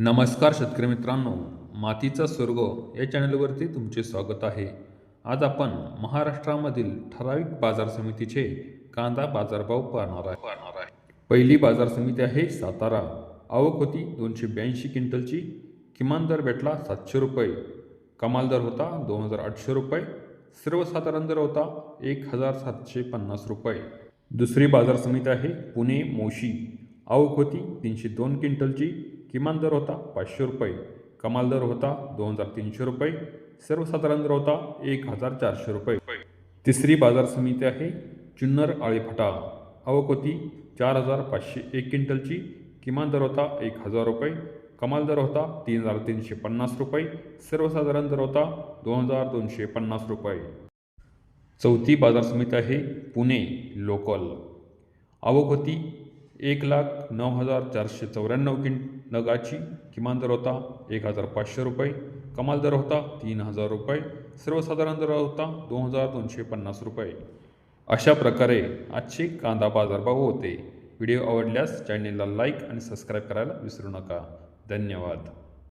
नमस्कार शेतकरी मित्रांनो मातीचा स्वर्ग या चॅनलवरती तुमचे स्वागत आहे. आज आपण महाराष्ट्रामधील ठराविक बाजार समितीचे कांदा बाजारभाव पाहणार आहे. पाहणार आहे पहिली बाजार समिती आहे सातारा. आवक होती दोनशे ब्याऐंशी क्विंटलची. किमान दर भेटला सातशे रुपये. कमाल दर होता दोन हजार आठशे रुपये. सर्वसाधारण दर होता एक हजार सातशे पन्नास रुपये. दुसरी बाजार समिती आहे पुणे मोशी आवक होती तीनशे दोन क्विंटलची. किमान दर होता पाचशे रुपये. कमाल दर होता दोन हजार तीनशे रुपये. सर्वसाधारण दर होता एक हजार चारशे रुपये. तिसरी बाजार समिती आहे चुन्नर आळीफाटा आवक होती चार हजार पाचशे एक क्विंटलची. किमान दर होता एक हजार रुपये. कमाल दर होता तीन हजार तीनशे पन्नास रुपये. सर्वसाधारण दर होता दोन हजार दोनशे पन्नास रुपये. चौथी बाजार समिती आहे पुणे लोकल. आवक होती एक लाख नऊ हजार चारशे चौऱ्याण्णव किं नगाची किमान दर होता. एक हजार पाचशे रुपये. कमाल दर होता तीन हजार रुपये. सर्वसाधारण दर होता दोन हजार दोनशे पन्नास रुपये. अशा प्रकारे आजचे कांदा बाजारभाव होते. व्हिडिओ आवडल्यास चॅनेलला लाईक आणि सबस्क्राईब करायला विसरू नका. धन्यवाद.